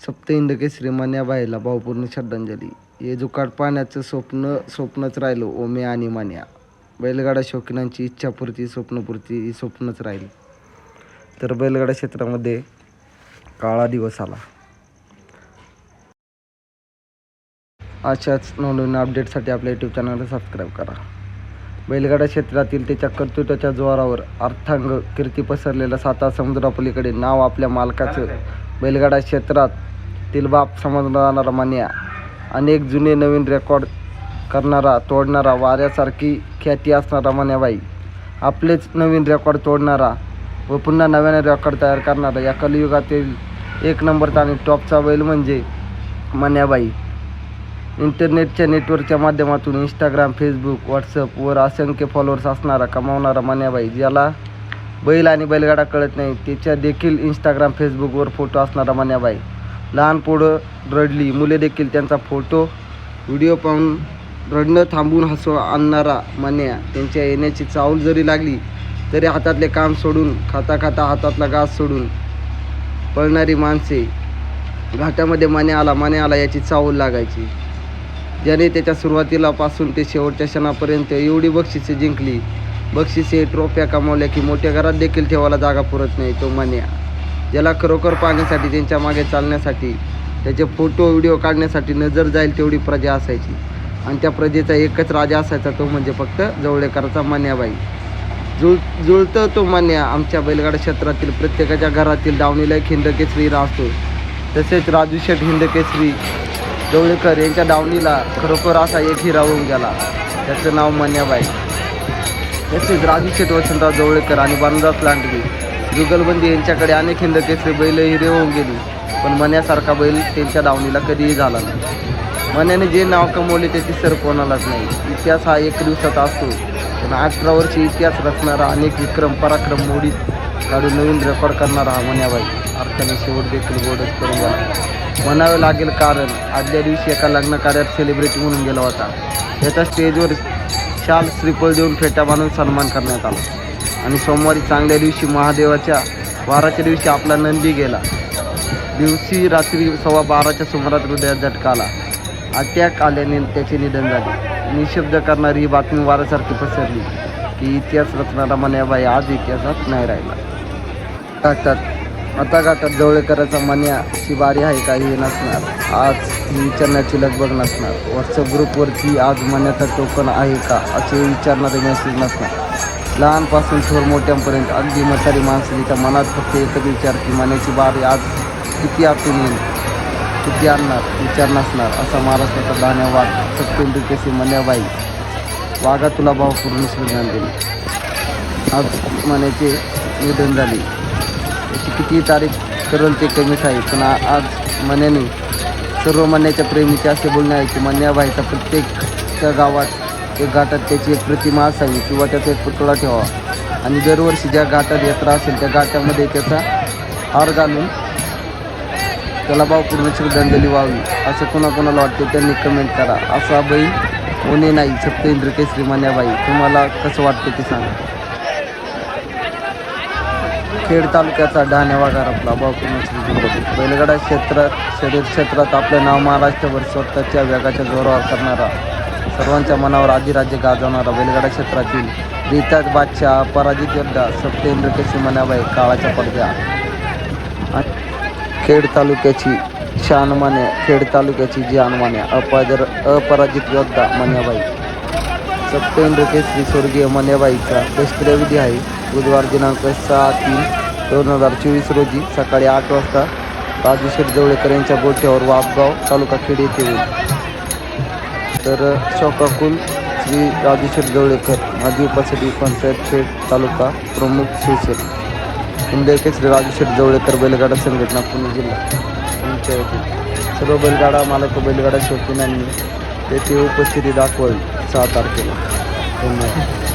सप्त या बाईला भावपूर्ण श्रद्धांजली. हे जुकाट पाण्याचं स्वप्न स्वप्नच राहिलं ओमे आणि मान्या. बैलगाडा शौकीनांची इच्छापूर्ती स्वप्नपूर्ती ही स्वप्नच राहिली. तर बैलगाडा क्षेत्रामध्ये काळा दिवस आला. अशाच नवनवीन अपडेटसाठी आपल्या यूट्यूब चॅनलला सबस्क्राईब करा. बैलगाडा क्षेत्रातील त्याच्या कर्तृत्वाच्या जोरावर अर्थांग कीर्ती पसरलेल्या साता समुद्रापलीकडे नाव आपल्या मालकाचं. बैलगाडा क्षेत्रात तिल बाप समजला जाणारा मान्या अनेक जुने नवीन रेकॉर्ड करणारा तोडणारा वाऱ्यासारखी ख्याती असणारा मान्याबाई आपलेच नवीन रेकॉर्ड तोडणारा व पुन्हा नव्याने रेकॉर्ड तयार करणारा या कलियुगातील एक नंबरचा आणि टॉपचा बैल म्हणजे मान्याबाई. इंटरनेटच्या नेटवर्कच्या माध्यमातून इंस्टाग्राम फेसबुक व्हॉट्सअपवर असंख्य फॉलोअर्स असणारा कमावणारा मान्याबाई ज्याला बैल आणि बैलगाडा कळत नाही त्याच्या देखील इंस्टाग्राम फेसबुकवर फोटो असणारा मान्याबाई. लहान पोरं रडली. मुले देखील त्यांचा फोटो व्हिडिओ पाहून रडणं थांबून हसू आणणारा मान्या. त्यांच्या येण्याची चावल जरी लागली तरी हातातले काम सोडून खाता खाता हातातला घास सोडून पळणारी माणसे घाटामध्ये माने आला माने आला याची चावल लागायची. ज्याने त्याच्या सुरुवातीला पासून ते शेवटच्या क्षणापर्यंत एवढी बक्षिसे जिंकली. बक्षिसे ट्रॉफ्या कमावल्या की मोठ्या घरात देखील ठेवायला जागा पुरत नाही तो मान्या. ज्याला खरोखर पाहण्यासाठी त्यांच्या मागे चालण्यासाठी त्याचे फोटो व्हिडिओ काढण्यासाठी नजर जाईल तेवढी प्रजा असायची. आणि त्या प्रजेचा एकच राजा असायचा तो म्हणजे फक्त जवळेकरचा मान्याबाई. जुळ जुळतं तो मान्या आमच्या बैलगाडा क्षेत्रातील प्रत्येकाच्या घरातील दावणीला एक हिंदकेसरी राहतो. तसेच राजू शेठ हिंदकेसरी जवळेकर यांच्या दावणीला खरोखर असा एक हिरा होऊन गेला. त्याचं नाव मान्याबाई. तसेच राजू शेठ वसंतराव जवळेकर आणि बानुदास लांडगे. जुगलबंदी यांच्याकडे अनेक हिंदकेसरी बैल हिरे होऊन गेली पण मन्यासारखा बैल त्यांच्या दावणीला कधीही झाला नाही. मन्याने जे नाव कमवले त्याची सर कोणालाच नाही. इतिहास हा एक दिवसाचा असतो पण अठरा वर्षी इतिहास रचणारा अनेक विक्रम पराक्रम मोडीत काढून नवीन रेकॉर्ड करणारा हा मन्याबाई. अर्थाने शेवट देखील गोडच करून गेला. म्हणावे लागेल कारण आदल्या दिवशी एका लग्न कार्यात सेलिब्रिटी म्हणून गेला होता. त्याच्या स्टेजवर शाल श्रीफळ देऊन फेट्या बांधून सन्मान करण्यात आला. आणि सोमवारी चांगल्या दिवशी महादेवाच्या वाराच्या दिवशी आपला नंदी गेला. दिवशी रात्री सव्वा बाराच्या सुमारात हृदयात झटका आला. अटॅक आल्याने त्याचे निधन झाले. निशब्द करणारी ही बातमी वारासारखी पसरली की इतिहास रचणारा मन्याबाई आज इतिहासात नाही राहिला. टाकतात आता गाठात जवळेकराचा मन्या बारी आहे का हे नसणार. आज ही विचारण्याची लगबग नसणार. व्हॉट्सअप ग्रुपवरती आज मन्याचा टोकन आहे का असे विचारणारे मेसेज नसणार. लहानपासून थोर मोठ्यांपर्यंत अगदी म्हातारी माणसाच्या मनात फक्त एकच विचार की मनाची बारी आज किती आतून येईल किती आणणार विचार नसणार असा महाराष्ट्राचा धान्यवाद सत्येंद्र केसी मन्याबाई वाघा तुला भाव पूर्ण दिली आज मनाचे निधन झाले. याची किती तारीख करून ते कमीच आहे पण आज मन्याने सर्व मन्याच्या प्रेमीचे असे बोलणे आहे की मन्याबाईचा प्रत्येक त्या गावात एक घाटात त्याची एक प्रतिमा असावी किंवा त्याचा एक पुतळा ठेवावा. आणि दरवर्षी ज्या घाटात यात्रा असेल त्या घाटामध्ये त्याचा हार घालून त्याला भावपूर्ण श्रद्धांजली व्हावी असं कोणाकोणाला वाटतं त्यांनी कमेंट करा. असा बैल होणे नाही सप्तेंद्र केसरी मान्याबाई. तुम्हाला कसं वाटतं ते सांगा. खेड तालुक्याचा डहाण्या वाघार आपला भावपूर्ण श्रद्धांजली बैलगाडा क्षेत्रात शरीर क्षेत्रात आपलं नाव महाराष्ट्रभर स्वतःच्या वेगाच्या जोरावर करणारा सर्वांच्या मनावर आदिराज्य गाजवणारा बैलगाडा क्षेत्रातील रिताज बादशाह पराजित योद्धा सप्तेंद्र केसरी मनाबाई काळाच्या पडद्या. खेड तालुक्याची शान खेड तालुक्याची जी मान्या अपाजर अपराजित योद्धा मन्याबाई. सप्तेंद्र केसरी स्वर्गीय मन्याबाईचा शस्त्रविधी आहे. बुधवार दिनांक सहा तीन दोन हजार चोवीस रोजी सकाळी आठ वाजता राजू शेठ जवळेकर यांच्या गोठ्यावर वापगाव तालुका खेड येथे होईल. तर शोकाकुल श्री राजू शेठ जवळेकर माजी उपसचिव पंचायत खेड तालुका प्रमुख शिवसेना. हिंदके श्री राजू शेठ जवळेकर बैलगाडा संघटना पुणे जिल्हा पंचायती. सर्व बैलगाडा मालक बैलगाडा शौकीनांनी तेथे उपस्थिती दाखवावी सहा तारखेला धन्यवाद.